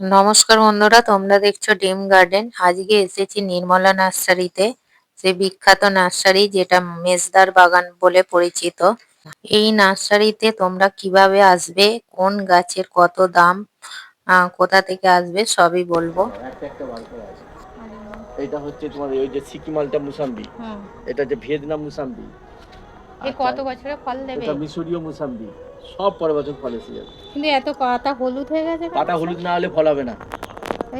নমস্কার বন্ধুরা তোমরা দেখছ ডিম গার্ডেন। আজকে এসেছি নির্মলা নার্সারিতে সে বিখ্যাত নার্সারি যেটা মেজদার বাগান বলে পরিচিত। এই নার্সারিতে তোমরা কীভাবে আসবে কোন গাছের কত দাম আহ, কোথা থেকে আসবে সবই বলব। এটা হচ্ছে তোমার ওই যে সিকিমালটা মুসাম্বি এটা যে ভিয়েতনাম মুসাম্বি। এ কত বছরে ফল দেবে? এটা মিশরীয় মুসাম্বি। সব পরে বছর ফল এসে যাবে। কিন্তু এত পাতা হলুদ হয়ে গেছে? পাতা হলুদ না হলে ফল হবে না।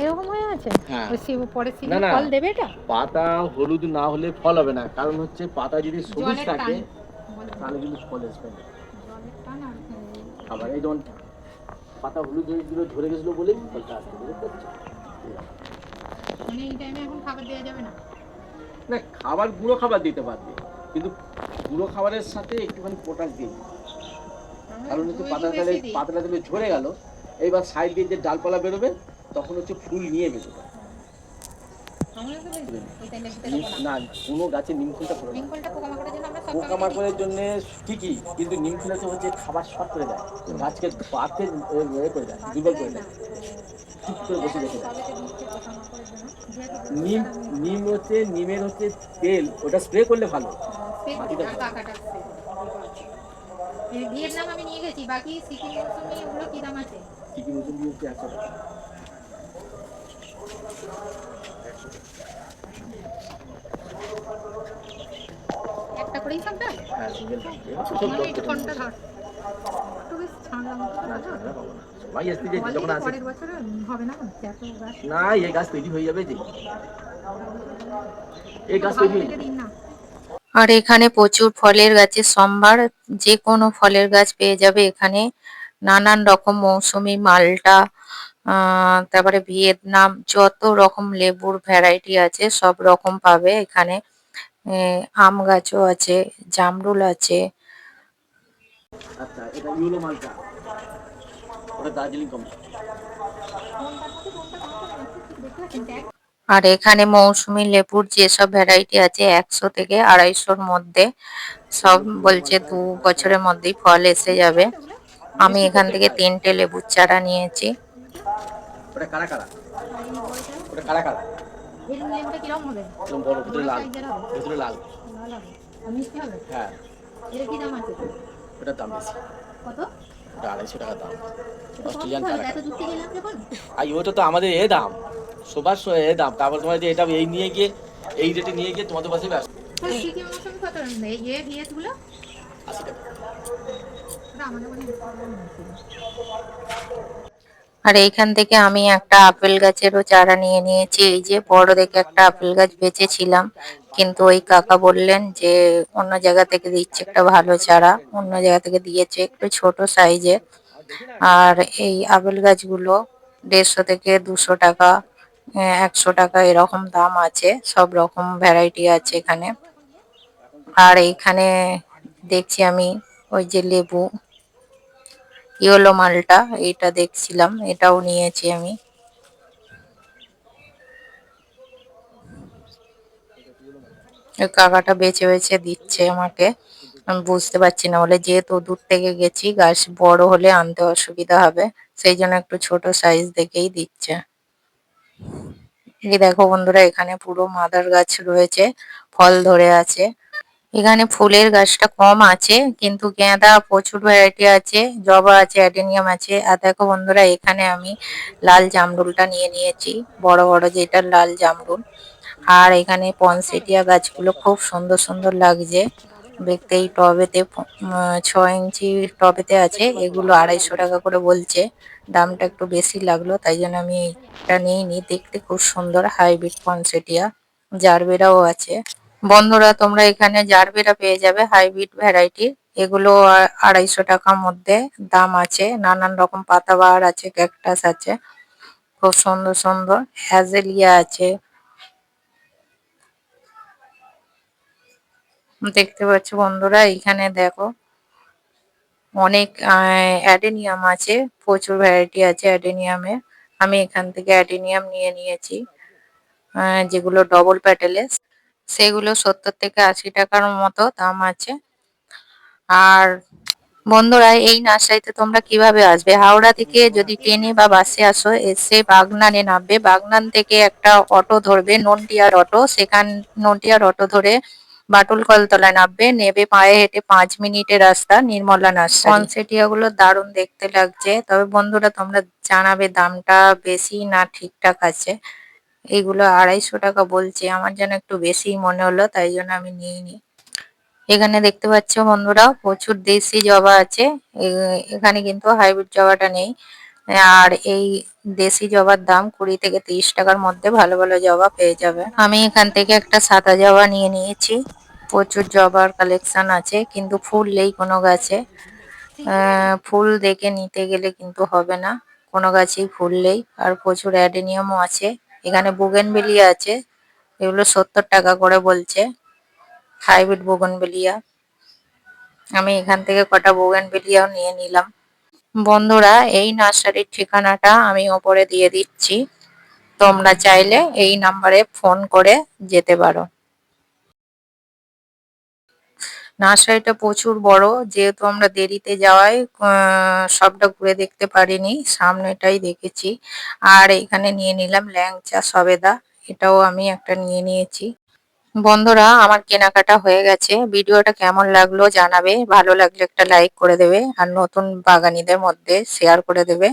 এরকম হয়ে আছে হ্যাঁ। পরে ফল দেবে এটা? পাতা হলুদ না হলে ফল হবে না। কারণ হচ্ছে পাতা যদি সবুজ থাকে তাহলে কিন্তু ফল আসবে না। আবার এই যেমন পাতা হলুদ হয়ে গেছিল ঝরে গেছিল বলেই ফলটা আসতে বুঝতে? মানে এই টাইমে এখন খাবার দেওয়া যাবে না? না খাবার গুঁড়ো খাবার দিতে পারবে কিন্তু গুঁড়ো খাবারের সাথে একটুখানি পটাশ দিই। কারণ হচ্ছে তাহলে পাতাটা তাহলে ঝরে গেল এইবার সাইড দিয়ে যে ডালপালা বেরোবে তখন হচ্ছে ফুল নিয়ে বেরোবে। তো না। কোনো গাছে নিম ফুলটা করে না। রিঙ্কলটা পোকামাকড়ের জন্য ঠিকই কিন্তু নিম ফুল হচ্ছে হচ্ছে খাবার শর্ট করে দেয়। গাছকে পাতে এ করে দেয় দুর্বল করে দেয়। ঠিক করে বসে রেখে দেয়। নিম নিম হচ্ছে নিমের হচ্ছে তেল ওটা স্প্রে করলে ভালো। মাটিটা ভালো। ভিয়েতনাম আমি নিয়ে গেছি বাকি সিকিম মৌসুমি ওগুলো কি দাম আছে? নতুন দিয়ে হচ্ছে একশো টাকা। একটা করেই সব হ্যাঁ সিঙ্গেল মানে একটু ফোনটা ধর একটু বেশ ঠান্ডা মতো সবাই আসতে যে যখন আসে। পরের বছরে হবে না? এত গাছ না এই গাছ তৈরি হয়ে যাবে যে। এই গাছ তৈরি হয়ে আর এখানে প্রচুর ফলের গাছের সম্ভার যে কোনো ফলের গাছ পেয়ে যাবে। এখানে নানান রকম মৌসুমি মালটা আহ, তারপরে ভিয়েতনাম যত রকম লেবুর ভ্যারাইটি আছে সব রকম পাবে এখানে। আম গাছও আছে জামরুল আছে। আচ্ছা এটা ইউলো মালটা। ওটা দার্জিলিং কোম্পানি। আর এখানে মৌসুমি লেবুর যেসব ভ্যারাইটি আছে একশো থেকে আড়াইশোর মধ্যে সব বলছে দু বছরের মধ্যেই ফল এসে যাবে। আমি এখান থেকে তিনটে লেবুর চারা নিয়েছি। হ্যাঁ। আড়াইশো টাকা দাম। অস্ট্রেলিয়ান টাকা তো আমাদের এ দাম। সবার দাম। তারপর তোমার যে এটা এই নিয়ে গিয়ে এই রেটে নিয়ে গিয়ে তোমাদের পাশে মনে আর এইখান থেকে আমি একটা আপেল গাছেরও চারা নিয়ে নিয়েছি। এই যে বড় দেখে একটা আপেল গাছ বেচেছিলাম। কিন্তু ওই কাকা বললেন যে অন্য জায়গা থেকে দিচ্ছে একটা ভালো চারা। অন্য জায়গা থেকে দিয়েছে একটু ছোট সাইজে আর এই আপেল গাছগুলো দেড়শো থেকে দুশো টাকা একশো টাকা এরকম দাম আছে, সব রকম ভ্যারাইটি আছে এখানে। আর এইখানে দেখছি আমি ওই যে লেবু, ইয়েলো মালটা এটা দেখছিলাম, এটাও নিয়েছি আমি। কাকাটা বেছে বেছে দিচ্ছে আমাকে, আমি বুঝতে পারছি না, বলে যেহেতু দূর থেকে গেছি, গাছ বড় হলে আনতে অসুবিধা হবে, সেই জন্য একটু ছোট সাইজ দেখেই দিচ্ছে। এই দেখো বন্ধুরা, এখানে পুরো মাদার গাছ রয়েছে, ফল ধরে আছে। এখানে ফুলের গাছটা কম আছে, কিন্তু গেঁদা প্রচুর ভ্যারাইটি আছে, জবা আছে অ্যাডেনিয়াম আছে। আর দেখো বন্ধুরা, এখানে আমি লাল জামরুলটা নিয়ে নিয়েছি, বড় বড় যেটা লাল জামরুল। আর এখানে পনসেটিয়া গাছগুলো খুব সুন্দর সুন্দর লাগছে। দেখতে এই টবেতে ছ ইঞ্চি টবেতে আছে, এগুলো আড়াইশো টাকা করে বলছে। দামটা একটু বেশি লাগল, তাই জন্য আমি এটা নিইনি দেখতে খুব সুন্দর, হাইব্রিড পনসেটিয়া, জারবেরাও আছে। বন্ধুরা, তোমরা এখানে জারবেরা পেয়ে যাবে, হাইব্রিড ভ্যারাইটি। এগুলো আড়াইশো টাকার মধ্যে দাম আছে। নানান রকম পাতাবাহার আছে, ক্যাকটাস আছে। খুব সুন্দর সুন্দর, হ্যাজেলিয়া আছে। দেখতে পাচ্ছ বন্ধুরা, এইখানে দেখো অনেক অ্যাডেনিয়াম আছে, প্রচুর ভ্যারাইটি আছে অ্যাডেনিয়ামের আমি এখান থেকে অ্যাডেনিয়াম নিয়ে নিয়েছি যেগুলো ডবল প্যাটেলেস সেগুলো সত্তর থেকে আশি টাকার মতো দাম আছে। আর বন্ধুরা, এই নার্সারিতে তোমরা কীভাবে আসবে? হাওড়া থেকে যদি ট্রেনে বা বাসে আসো, এসে বাগনানে নামবে। বাগনান থেকে একটা অটো ধরবে নন্টিয়ার অটো। সেখান নন্টিয়ার অটো ধরে বাটুল কলতলায় নামবে, নেবে পায়ে হেঁটে পাঁচ মিনিটের রাস্তা, নির্মলা নার্সারি। পনসেটিয়া গুলো দারুণ দেখতে লাগছে, তবে বন্ধুরা তোমরা জানাবে দামটা বেশি না ঠিকঠাক আছে। এইগুলো আড়াইশো টাকা বলছে, আমার যেন একটু বেশি মনে হলো, তাই জন্য আমি নিইনি। এখানে দেখতে পাচ্ছ বন্ধুরা, প্রচুর দেশি জবা আছে এখানে কিন্তু হাইব্রিড জবাটা নেই। আর এই দেশি জবার দাম কুড়ি থেকে তিরিশ টাকার মধ্যে ভালো ভালো জবা পেয়ে যাবে। আমি এখান থেকে একটা সাদা জবা নিয়ে নিয়েছি। প্রচুর জবার কালেকশন আছে, কিন্তু ফুল নেই কোনো গাছে। ফুল দেখে নিতে গেলে কিন্তু হবে না। কোনো গাছেই ফুল নেই, আর প্রচুর অ্যাডেনিয়ামও আছে। এখানে বুগেনবেলিয়া আছে, এগুলো সত্তর টাকা করে বলছে। হাইব্রিড বোগনবেলিয়া আমি এখান থেকে কটা বোগেনবেলিয়াও নিয়ে নিলাম। বন্ধুরা, এই নার্সারির ঠিকানাটা আমি ওপরে দিয়ে দিচ্ছি। তোমরা চাইলে এই নাম্বারে ফোন করে যেতে পারো। নার্সারিটা প্রচুর বড়, যেহেতু আমরা দেরিতে যাওয়ায় সবটা ঘুরে দেখতে পারিনি, সামনেটাই দেখেছি। আর এখানে নিয়ে নিলাম ল্যাংচা সবেদা, এটাও আমি একটা নিয়ে নিয়েছি। বন্ধুরা, আমার কেনাকাটা হয়ে গেছে। ভিডিওটা কেমন লাগল জানাবে। ভালো লাগলে একটা লাইক করে দেবে আর নতুন বাগানিদের মধ্যে শেয়ার করে দেবে।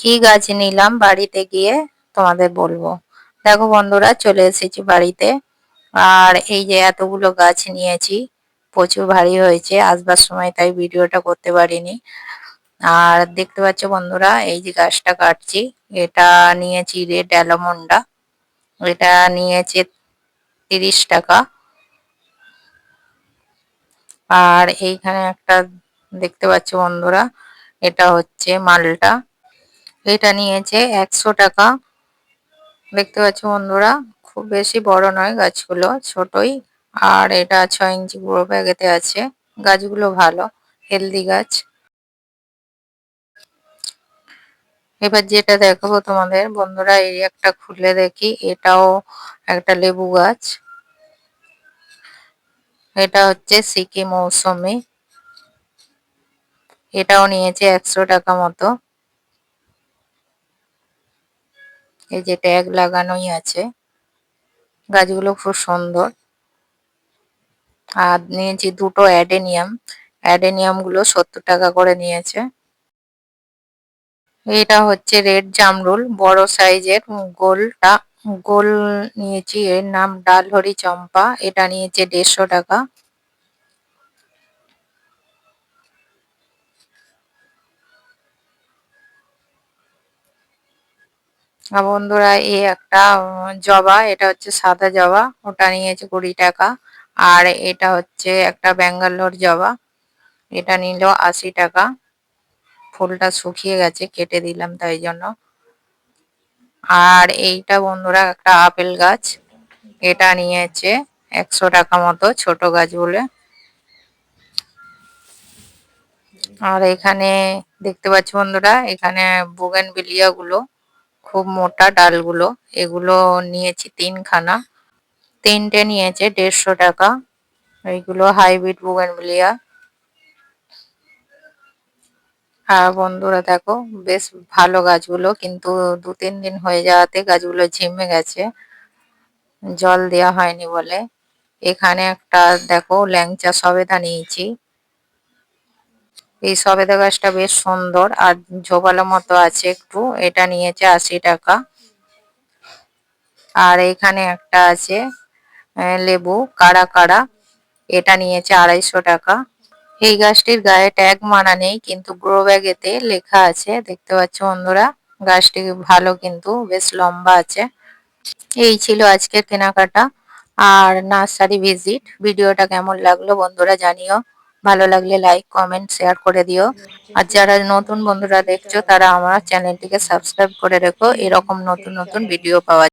কি গাছ নিলাম বাড়িতে গিয়ে তোমাদের বলব। দেখো বন্ধুরা, চলে এসেছি বাড়িতে। আর এই যে এতগুলো গাছ নিয়েছি, প্রচুর ভারী হয়েছে, আসবার সময় তাই ভিডিওটা করতে পারিনি। আর দেখতে পাচ্ছ বন্ধুরা, এই যে গাছটা কাটছি, এটা নিয়েছি রেড অ্যালামন্ডা এটা নিয়েছে তিরিশ টাকা। আর এইখানে একটা দেখতে পাচ্ছ বন্ধুরা, এটা হচ্ছে মালটা। এটা নিয়েছে একশো টাকা। দেখতে পাচ্ছ বন্ধুরা, খুব বেশি বড় নয় গাছগুলো, ছোটই। আর এটা ছয় ইঞ্চি বড় ব্যাগেতে আছে। গাছগুলো ভালো হেলদি গাছ। এবার যেটা দেখাবো তোমাদের, বন্ধুরা এই একটা খুলে দেখি, এটাও একটা লেবু গাছ। এটা হচ্ছে সিকি মৌসুমি। এটাও নিয়েছে একশো টাকা মতো। এই যে ট্যাগ লাগানোই আছে। গাছগুলো খুব সুন্দর। আর নিয়েছি দুটো অ্যাডেনিয়াম। অ্যাডেনিয়ামগুলো সত্তর টাকা করে নিয়েছে। এটা হচ্ছে রেড জামরুল, বড় সাইজের গোলটা, গোল নিয়েছি, এর নাম ডালহরি চম্পা, এটা নিয়েছে দেড়শো টাকা। বন্ধুরা এই একটা জবা, এটা হচ্ছে সাদা জবা, ওটা নিয়েছে কুড়ি টাকা। আর এটা হচ্ছে একটা ব্যাঙ্গালোর জবা, এটা নিল আশি টাকা। ফুলটা শুকিয়ে গেছে, কেটে দিলাম তাই জন্য। আর এইটা বন্ধুরা একটা আপেল গাছ, এটা নিয়েছে একশো টাকা মতো ছোট গাছ বলে। আর এখানে দেখতে পাচ্ছি বন্ধুরা, এখানে বুগেনভিলিয়া গুলো খুব মোটা ডালগুলো, এগুলো নিয়েছি তিনখানা। তিনটে নিয়েছে, দেড়শো টাকা। এইগুলো হাইব্রিড বুগেনভিলিয়া। আর বন্ধুরা দেখো, বেশ ভালো গাছগুলো, কিন্তু দু তিন দিন হয়ে যাওয়াতে গাছগুলো ঝিমে গেছে। জল দেওয়া হয়নি বলে। এখানে একটা দেখো, ল্যাংচা সবেদা নিয়েছি। এই সবেদা গাছটা বেশ সুন্দর, আর ঝোপালো মতো আছে একটু। এটা নিয়েছে আশি টাকা। আর এখানে একটা আছে লেবু, কাড়া কাড়া। এটা নিয়েছে আড়াইশো টাকা। এই গাছটির গায়ে ট্যাগ মারা নেই, কিন্তু গ্রো ব্যাগেতে লেখা আছে, দেখতে পাচ্ছ বন্ধুরা, গাছটি ভালো কিন্তু, বেশ লম্বা আছে। এই ছিল আজকের কেনাকাটা, আর নার্সারি ভিজিট, ভিডিওটা কেমন লাগল বন্ধুরা জানিও, ভালো লাগলে লাইক কমেন্ট শেয়ার করে দিও। আর যারা নতুন বন্ধুরা দেখছ, তারা আমার চ্যানেলটিকে সাবস্ক্রাইব করে রেখো, এরকম নতুন নতুন ভিডিও পাওয়া